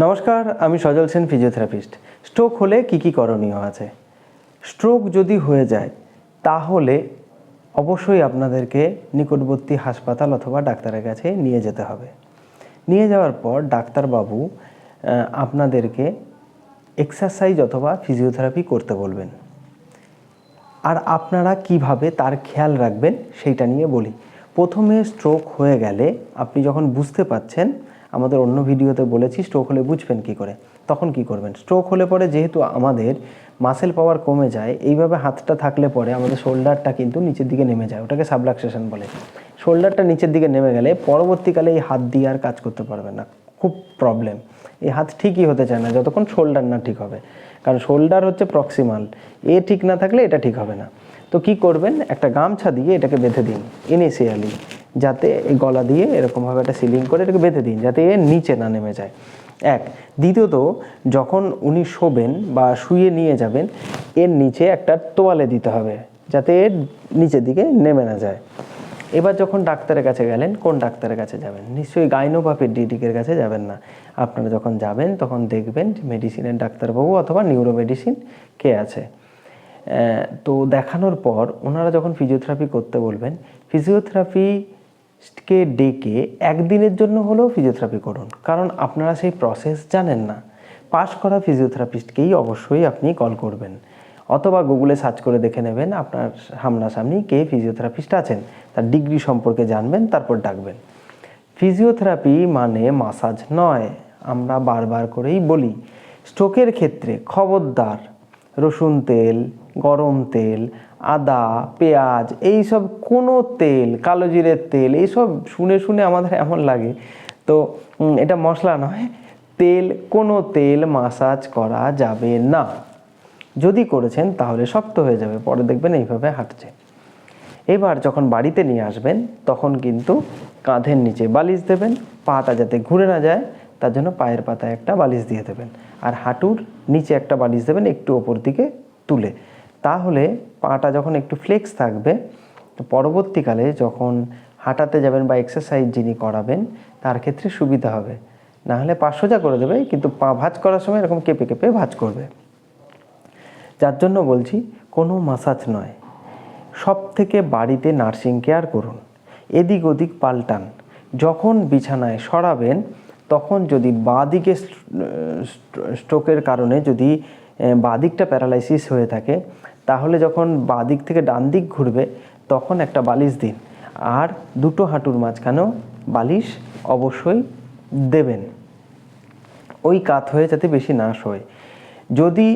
নমস্কার, আমি সজল Sen physiotherapist stroke হলে কি কি করণীয় আছে? স্ট্রোক যদি হয়ে যায়, তাহলে অবশ্যই আপনাদেরকে নিকটবর্তী হাসপাতাল অথবা ডাক্তারের কাছে নিয়ে যেতে হবে। নিয়ে যাওয়ার পর ডাক্তারবাবু আপনাদেরকে এক্সারসাইজ অথবা ফিজিওথেরাপি করতে বলবেন। আর আপনারা কীভাবে তার খেয়াল রাখবেন, সেইটা নিয়ে বলি। প্রথমে স্ট্রোক হয়ে গেলে আপনি যখন বুঝতে পাচ্ছেন আমাদের অন্য ভিডিওতে বলেছি স্ট্রোক হলে বুঝবেন কি করে। তখন কি করবেন? স্ট্রোক হলে পরে যেহেতু আমাদের মাসেল পাওয়ার কমে যায়, এইভাবে হাতটা থাকলে পরে আমাদের শোল্ডারটা কিন্তু নিচের দিকে নেমে যায়, ওটাকে সাবলাক্সেশন বলে। শোল্ডারটা নিচের দিকে নেমে গেলে পরবর্তীকালে এই হাত দিয়ে আর কাজ করতে পারবেন না, খুব প্রবলেম এই হাত ঠিকই হতে চায় না, যতক্ষণ শোল্ডার না ঠিক হবে। কারণ শোল্ডার হচ্ছে প্রক্সিমাল এ ঠিক না থাকলে এটা ঠিক হবে না। তো কি করবেন? একটা গামছা দিয়ে এটাকে বেঁধে দিন ইনিশিয়ালি যাতে এই গলা দিয়ে এরকমভাবে একটা সিলিং করে এটাকে বেঁধে দিন, যাতে এর নিচে না নেমে যায়। এক, দ্বিতীয়ত, যখন উনি শোবেন বা শুয়ে নিয়ে যাবেন, এর নিচে একটা তোয়ালে দিতে হবে, যাতে এর নিচের দিকে নেমে না যায়। এবার যখন ডাক্তারের কাছে গেলেন, কোন ডাক্তারের কাছে যাবেন? নিশ্চয়ই গাইনো বা পেডিডিকের কাছে যাবেন না। আপনারা যখন যাবেন, তখন দেখবেন যে মেডিসিনের ডাক্তারবাবু অথবা নিউরো মেডিসিন কে আছে। তো দেখানোর পর ওনারা যখন ফিজিওথেরাপি করতে বলবেন ফিজিওথেরাপিকে ডেকে একদিনের জন্য হলেও ফিজিওথেরাপি করুন। কারণ আপনারা সেই প্রসেস জানেন না। পাশ করা ফিজিওথেরাপিস্টকেই অবশ্যই আপনি কল করবেন। অথবা গুগলে সার্চ করে দেখে নেবেন আপনার সামনাসামনি কে ফিজিওথেরাপিস্ট আছেন। তার ডিগ্রি সম্পর্কে জানবেন, তারপর ডাকবেন। ফিজিওথেরাপি মানে মাসাজ নয়। আমরা বারবার করেই বলি স্ট্রোকের ক্ষেত্রে খবরদার রসুন তেল, গরম তেল, আদা, পেঁয়াজ এই সব কোনো তেল, কালো জিরের তেল, এইসব শুনে শুনে আমাদের এমন লাগে। তো এটা মশলা নয়, তেল, কোনো তেল মাসাজ করা যাবে না। যদি করেছেন তাহলে শক্ত হয়ে যাবে, পরে দেখবেন এইভাবে হাঁটছে। এবার যখন বাড়িতে নিয়ে আসবেন, তখন কিন্তু কাঁধের নিচে বালিশ দেবেন, পাটা যাতে ঘুরে না যায়, তার জন্য পায়ের পাতায় একটা বালিশ দিয়ে দেবেন। আর হাঁটুর নিচে একটা বালিশ দেবেন একটু ওপর দিকে তুলে। তাহলে পাটা যখন একটু ফ্লেক্স থাকবে, তো পরবর্তীকালে যখন হাঁটাতে যাবেন বা এক্সারসাইজ যিনি করাবেন, তার ক্ষেত্রে সুবিধা হবে। না হলে পা সোজা করে দেবে, কিন্তু পা ভাঁজ করার সময় এরকম কেঁপে কেঁপে ভাঁজ করবে। যার জন্য বলছি, কোনো মাসাজ নয়। সব থেকে বাড়িতে নার্সিং কেয়ার করুন। এদিক ওদিক পাল্টান। যখন বিছানায় সরাবেন তখন যদি বাঁ দিকে স্ট্রোকের কারণে যদি বাঁ দিকটা প্যারালাইসিস হয়ে থাকে, তাহলে যখন বাঁ দিক থেকে ডান দিক ঘুরবে, তখন একটা বালিশ দিন। আর দুটো হাঁটুর মাঝখানেও বালিশ অবশ্যই দেবেন। ওই কাত হয়ে যাতে বেশি নাশ হয়। যদি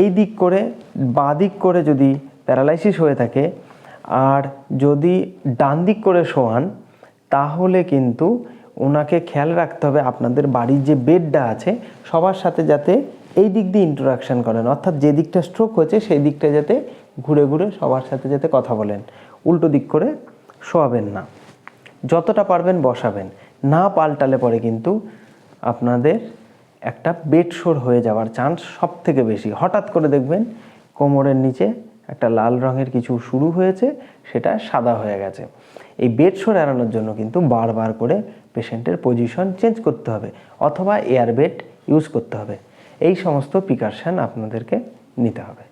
এই দিক করে বাঁ দিক করে যদি প্যারালাইসিস হয়ে থাকে, আর যদি ডান দিক করে শোয়ান, তাহলে কিন্তু ওনাকে খেয়াল রাখতে হবে আপনাদের বাড়ির যে বেডটা আছে, সবার সাথে যাতে এই দিক দিয়ে ইন্টারাকশন করেন। অর্থাৎ যে দিকটা স্ট্রোক হয়েছে, সেই দিকটা যাতে ঘুরে ঘুরে সবার সাথে যাতে কথা বলেন। উল্টো দিক করে শোয়াবেন না। যতটা পারবেন বসাবেন। না পাল্টালে পরে কিন্তু আপনাদের একটা বেডশোর হয়ে যাওয়ার চান্স সব থেকে বেশি। হঠাৎ করে দেখবেন কোমরের নিচে একটা লাল রঙের কিছু শুরু হয়েছে, সেটা সাদা হয়ে গেছে। এই বেড শোর এড়ানোর জন্য কিন্তু বারবার করে পেশেন্টের পজিশন চেঞ্জ করতে হবে, অথবা এয়ার বেড ইউজ করতে হবে। এই সমস্ত প্রিকারশান আপনাদেরকে নিতে হবে।